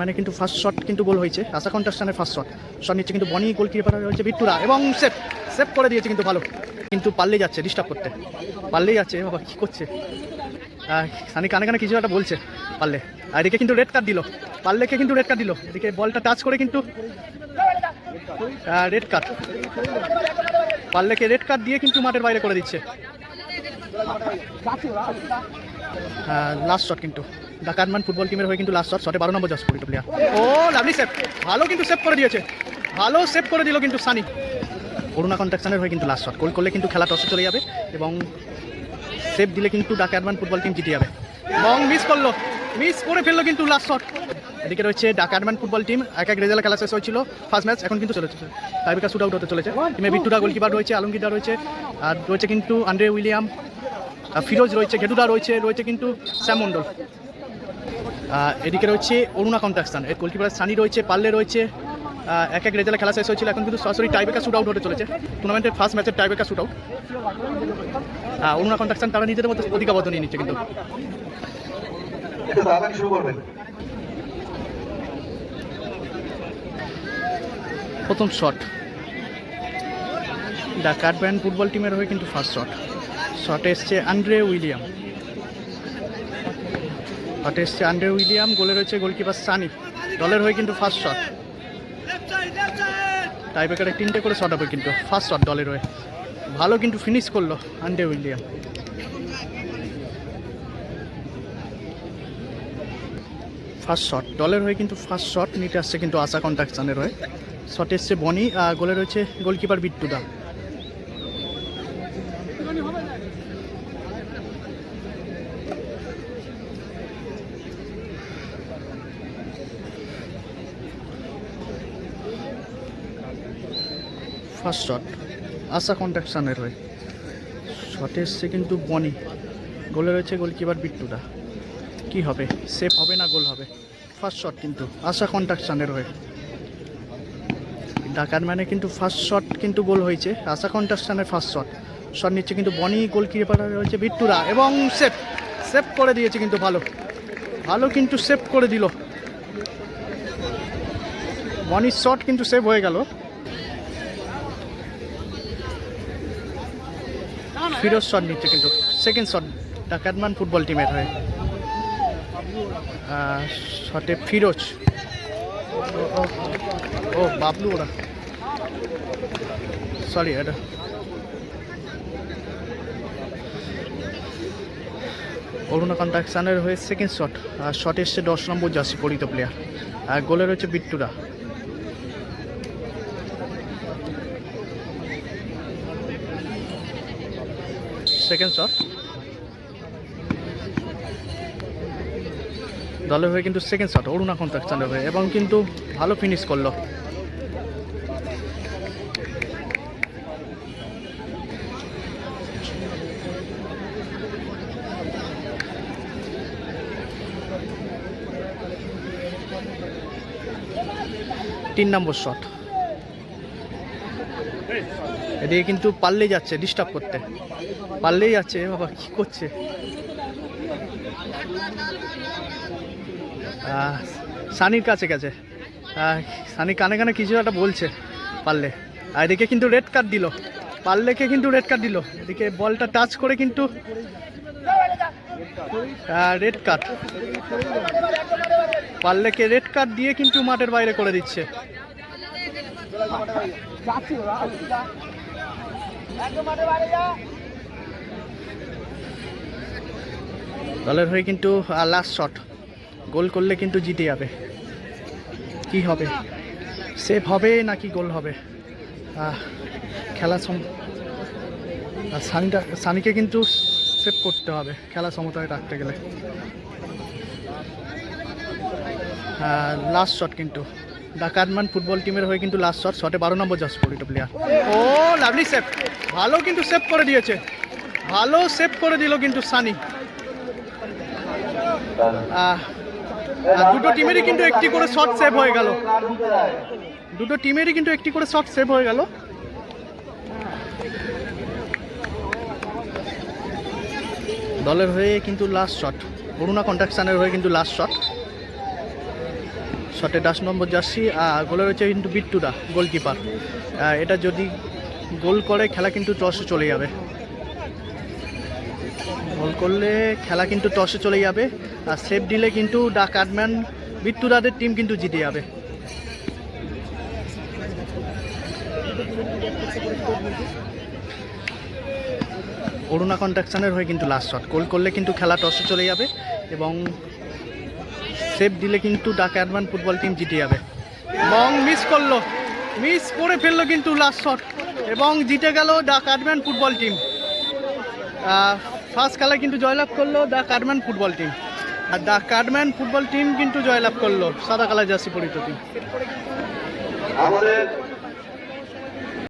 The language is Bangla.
মানে কিন্তু ফার্স্ট শট কিন্তু গোল হয়েছে। আশা কন্টাস্টানের ফার্স্ট শট শট নিচ্ছে কিন্তু বনি গোলকিপার হয়েছে বিট্টুরা এবং সেফ সেভ করে দিয়েছে কিন্তু ভালো। কিন্তু পারলেই যাচ্ছে ডিস্টার্ব করতে। পারলেই যাচ্ছে বাবা, কী করছে? সানি কানে কানে কিছু একটা বলছে পারলে আর এদিকে কিন্তু রেড কার্ড দিল। পারলেকে কিন্তু রেড কার্ড দিল। এদিকে বলটা টাচ করে কিন্তু রেড কার্ড পারলেকে রেড কার্ড দিয়ে কিন্তু মাঠের বাইরে করে দিচ্ছে। হ্যাঁ লাস্ট শট কিন্তু। ডাকাতমান ফুটবল টিমের হয়ে কিন্তু লাস্ট শট শটে বারো নম্বর জাস করি প্লেয়ার ও লাভলি সেভ ভালো কিন্তু সেভ করে দিয়েছে। ভালো সেভ করে দিল কিন্তু সানি। করুণা কন্ট্রাকশনের হয়ে কিন্তু লাস্ট শট গোল করলে কিন্তু খেলা টসে চলে যাবে এবং সেভ দিলে কিন্তু ডাকাতমান ফুটবল টিম জিতে যাবে। এবং মিস করল। মিস করে ফেলল কিন্তু লাস্ট শট এদিকে রয়েছে ডাকারম্যান ফুটবল টিম এক এক রেজাল্ট খেলা শেষ হয়েছিল। ফার্স্ট ম্যাচ এখন কিন্তু চলেছে টাইবিকা শুট আউট হতে চলেছে। টিমে বিট্টুরা গোলকিপার রয়েছে, আলমগীরদা রয়েছে, আর রয়েছে কিন্তু আন্ড্রে উইলিয়াম ফিরোজ রয়েছে ঘেটুদা রয়েছে রয়েছে কিন্তু শ্যাম মণ্ডল। এদিকে রয়েছে অরুণা কন্ট্রাকশন এর গোলকিপার সানি রয়েছে পাল্লে রয়েছে। এক এক রেজাল্টে খেলা শেষ হয়েছিল এখন কিন্তু সরাসরি টাইবেকার শুট আউট হতে চলেছে। টুর্নামেন্টের ফার্স্ট ম্যাচের tiebreaker shoot out Aruna construction তারা নিজেদের মধ্যে অধিকাবদ্ধ নিয়ে নিচ্ছে কিন্তু। প্রথম শট দ্য কাঠব্যান্ড ফুটবল টিমের হয়ে কিন্তু ফার্স্ট শট শটে এসছে আন্ড্রে উইলিয়াম শটে এসছে আন্ড্রে উইলিয়াম গোলে রয়েছে গোলকিপার সানি দলের হয়ে কিন্তু ফার্স্ট শট টাইব্রেকারে তিনটে করে শট হবে কিন্তু ফার্স্ট শট দলের হয়ে। ভালো কিন্তু ফিনিশ করল আন্ড্রে উইলিয়াম ফার্স্ট শট দলের হয়ে কিন্তু ফার্স্ট শট নিতে আসছে কিন্তু আশা কন্ট্রাকশনের হয়ে। শট এসছে বনি আর গোলে রয়েছে গোলকিপার বিট্টুদা ফার্স্ট শট। আশা কন্ট্রাকশনের হয়ে। শটে এসছে কিন্তু বনি। গোলে রয়েছে গোলকিপার বিট্টুদা। কি হবে? সেফ হবে না গোল হবে? ফার্স্ট শট কিন্তু। আশা কন্ট্রাকশনের হয়ে। ডাকার মানে কিন্তু ফার্স্ট শট কিন্তু গোল হয়েছে। আশা কন্ট্রাকশনের ফার্স্ট শট শট নিচ্ছে কিন্তু বনি গোলকিপার রয়েছে বিট্টুরা এবং সেফ সেভ করে দিয়েছে কিন্তু ভালো। ভালো কিন্তু সেভ করে দিল। বনির শট কিন্তু সেভ হয়ে গেল। ফিরোজ শট নিচ্ছে কিন্তু। সেকেন্ড শট ডাকাতমান ফুটবল টিমের হয়ে। শটে ফিরোজ। ও, বাবলু ওরা। সরি এটা। অরুণা কন্ট্রাকশানের হয়ে সেকেন্ড শট আর শট এসছে দশ নম্বর জার্সি পরিত প্লেয়ার আর গোলে রয়েছে বিট্টুরা। Second shot. দলের হয়ে কিন্তু সেকেন্ড শট, অরুণা কন্ট্রাকশনের হয়ে, এবং কিন্তু ভালো ফিনিশ করল। তিন নম্বর শট এদিকে কিন্তু পারলেই যাচ্ছে ডিস্টার্ব করতে। পারলেই যাচ্ছে বাবা কি করছে? সানির কাছে আহ, সানি কানে কানে কিছু একটা বলছে পারলে আর এদিকে কিন্তু রেড কার্ড দিল। পারলেকে কিন্তু রেড কার্ড দিল। এদিকে বলটা টাচ করে কিন্তু রেড কার্ড পারলেকে রেড কার্ড দিয়ে কিন্তু মাঠের বাইরে করে দিচ্ছে। দলের হয়ে কিন্তু লাস্ট শট গোল করলে কিন্তু জিতে যাবে। কি হবে? সেভ হবে নাকি গোল হবে? খেলা সম সানিটা সানিকে কিন্তু সেভ করতে হবে। খেলা সমতায় রাখতে গেলে। লাস্ট শট কিন্তু। ডাকাতমান ফুটবল টিমের হয়ে কিন্তু লাস্ট শট শটে বারো নম্বর জাস পড়িত প্লেয়ার ও লাভলি সেভ ভালো কিন্তু সেভ করে দিয়েছে। ভালো সেভ করে দিল কিন্তু সানি। দুটো টিমেরই কিন্তু একটি করে শট সেভ হয়ে গেল। দুটো টিমেরই কিন্তু একটি করে শট সেভ হয়ে গেল। দলের হয়ে কিন্তু লাস্ট শট অরুণা কন্ট্রাকশনের হয়ে কিন্তু লাস্ট শট শটে দশ নম্বর জার্সি আর গোলে রয়েছে কিন্তু বিট্টুদা, গোলকিপার। এটা যদি গোল করে, খেলা কিন্তু টসে চলে যাবে। গোল করলে খেলা কিন্তু টসে চলে যাবে, আর সেফ দিলে কিন্তু দা কাটম্যান বিট্টুদাদের টিম কিন্তু জিতে যাবে। অরুণা কন্ট্রাকশনের হয়ে কিন্তু লাস্ট শট গোল করলে কিন্তু খেলা টসে চলে যাবে এবং সেভ দিলে কিন্তু ডাক অ্যাডভান ফুটবল টিম জিতে যাবে। এবং মিস করল। মিস করে ফেলল কিন্তু লাস্ট শট এবং জিতে গেল ডাক অ্যাডভান ফুটবল টিম। ফার্স্ট খেলায় কিন্তু জয়লাভ করল দ্য কার্ডম্যান ফুটবল টিম। আর দ্য কার্ডম্যান ফুটবল টিম কিন্তু জয়লাভ করল সাদা কালার জার্সি পরিচিত টিম। আমাদের